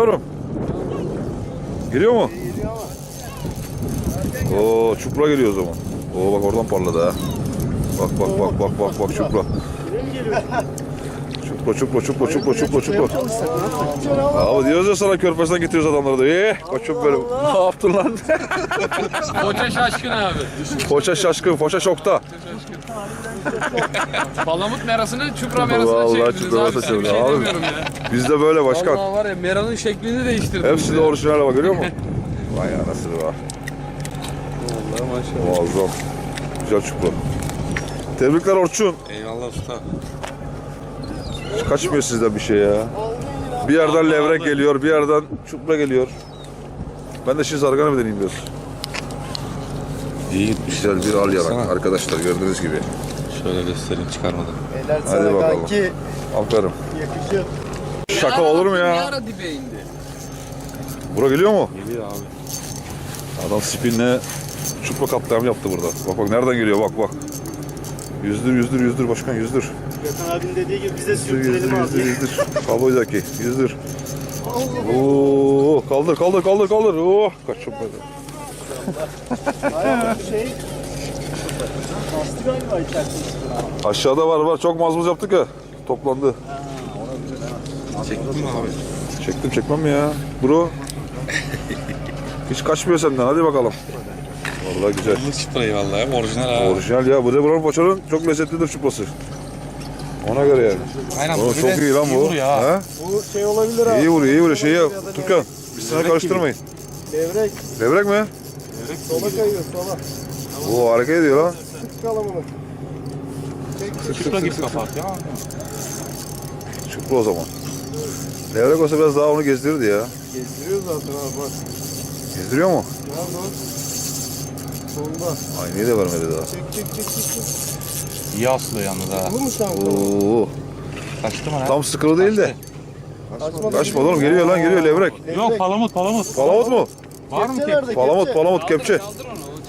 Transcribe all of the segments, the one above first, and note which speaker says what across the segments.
Speaker 1: yavrum. Geliyor mu? Oo çupra geliyor o zaman. Oo bak oradan parladı ha. Bak bak bak bak bak bak çupra. Çupra çupra çupra çupra çupra çupra. Abi diyoruz ya sana körfezden getiriyoruz adamları da. Eh koçum benim. Ne yaptın lan?
Speaker 2: Koça şaşkın abi.
Speaker 1: Poça şaşkın, poça şokta.
Speaker 2: Palamut merasını çupra merasına
Speaker 1: Vallahi
Speaker 2: çevirdiniz
Speaker 1: çupra
Speaker 2: abi.
Speaker 1: merasına
Speaker 2: Size bir şey.
Speaker 1: Abi.
Speaker 2: demiyorum ya.
Speaker 1: Bizde böyle başkan.
Speaker 2: Vallahi var ya meranın şeklini değiştirdiniz.
Speaker 1: Hepsi de
Speaker 2: ya.
Speaker 1: orijinal bak görüyor musun? Vay anasını be.
Speaker 2: Vallahi maşallah.
Speaker 1: Muazzam. Güzel çupra. Tebrikler Orçun.
Speaker 3: Eyvallah usta.
Speaker 1: Kaçmıyor sizden bir şey ya. Bir yerden levrek geliyor, bir yerden çupra geliyor. Ben de şimdi zargana mı deneyeyim biraz? İyi güzel bir al
Speaker 3: Sana.
Speaker 1: arkadaşlar gördüğünüz gibi.
Speaker 3: Şöyle göstereyim çıkarmadan.
Speaker 4: Eller
Speaker 1: Hadi
Speaker 4: sana
Speaker 1: bakalım.
Speaker 4: kanki
Speaker 1: Aferin.
Speaker 4: yakışır.
Speaker 1: Şaka olur mu
Speaker 2: Ne
Speaker 1: ya?
Speaker 2: ara dibe indi?
Speaker 1: Bura geliyor mu?
Speaker 3: Geliyor abi.
Speaker 1: Adam spinle çupra kaptağım yaptı burada. Bak bak nereden geliyor bak bak. Yüzdür yüzdür yüzdür başkan yüzdür.
Speaker 4: Gökhan abinin dediği gibi biz de
Speaker 1: Yüzdür yüzdür
Speaker 4: sürtünelim
Speaker 1: yüzdür
Speaker 4: abi.
Speaker 1: yüzdür. Kavboydaki yüzdür. Oo, kaldır kaldır kaldır kaldır. Oh, kaçım böyle.
Speaker 4: Ayağı şey... Bastı galiba içerisinde.
Speaker 1: Aşağıda var var çok mazmuz yaptık ya. Toplandı.
Speaker 3: Çektin mi abi?
Speaker 1: Çektim çekmem mi ya? Bro. Hiç kaçmıyor senden hadi bakalım. Vallahi güzel.
Speaker 3: Bu sprey vallahi orijinal ha.
Speaker 1: Orijinal ya. Bu da buranın poçanın çok lezzetlidir çuprası. Ona göre yani.
Speaker 3: Aynen bir
Speaker 1: çok iyi lan bu.
Speaker 3: vuruyor ha.
Speaker 4: Bu şey olabilir abi.
Speaker 1: İyi vuruyor iyi vuruyor. Şeyi Turkan. Üstüne karıştırmayın.
Speaker 4: Levrek.
Speaker 1: Levrek mi?
Speaker 4: Sola kayıyor sola.
Speaker 1: Oo hareket ediyor lan.
Speaker 4: Sık kalamını.
Speaker 3: Çıpra gibi kapatıyor ama.
Speaker 1: Çupra o zaman. Levrek olsa biraz daha onu gezdirirdi ya.
Speaker 4: Gezdiriyor zaten abi bak.
Speaker 1: Gezdiriyor mu?
Speaker 4: Nerede o? Solda.
Speaker 1: Aynayı da vermedi daha.
Speaker 4: Çek çek çek çek.
Speaker 3: İyi aslıyor yalnız ha.
Speaker 4: Bu mu sen?
Speaker 1: Oo.
Speaker 3: Kaçtı mı lan?
Speaker 1: Tam sıkılı değil de.
Speaker 4: Kaçmadı.
Speaker 1: Kaçmadı oğlum geliyor lan geliyor levrek.
Speaker 3: Yok palamut palamut.
Speaker 1: Palamut mu?
Speaker 3: Var mı
Speaker 4: Kepçe
Speaker 3: ki?
Speaker 4: nerede?
Speaker 1: Palamut palamut kepçe.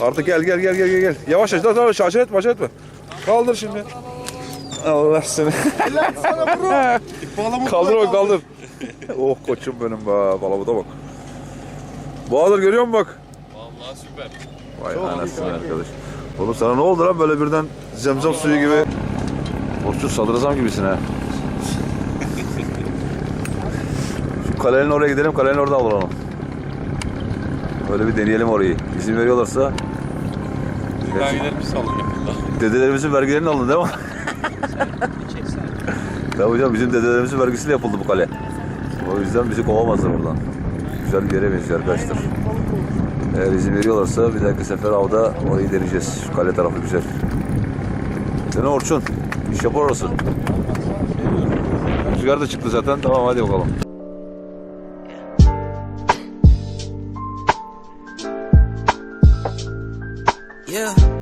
Speaker 1: Artık gel gel gel gel gel gel. Yavaş yavaş tamam acele etme acele etme. Kaldır şimdi. Allah seni.
Speaker 4: Eller sana bro. Palamut
Speaker 1: kaldır bak kaldır. oh koçum benim be. Palamuta bak. Bahadır görüyor musun bak?
Speaker 2: Süper.
Speaker 1: Vay anasını arkadaş. Oğlum sana ne oldu lan böyle birden zemzem suyu gibi. Orçun sadrazam gibisin ha. Şu kalenin oraya gidelim, kalenin oradan alalım. Öyle bir deneyelim orayı. İzin veriyorlarsa
Speaker 3: Ben gidelim bir sallayayım.
Speaker 1: dedelerimizin vergilerini alın değil mi? Tabii hocam bizim dedelerimizin vergisiyle yapıldı bu kale. O yüzden bizi kovamazlar buradan. Güzel bir arkadaşlar. Eğer izin veriyorlarsa bir dahaki sefer avda orayı deneyeceğiz. Şu kale tarafı güzel. Sen Orçun, iş yapar orası. Rüzgar da çıktı zaten. Tamam hadi bakalım.
Speaker 5: Yeah.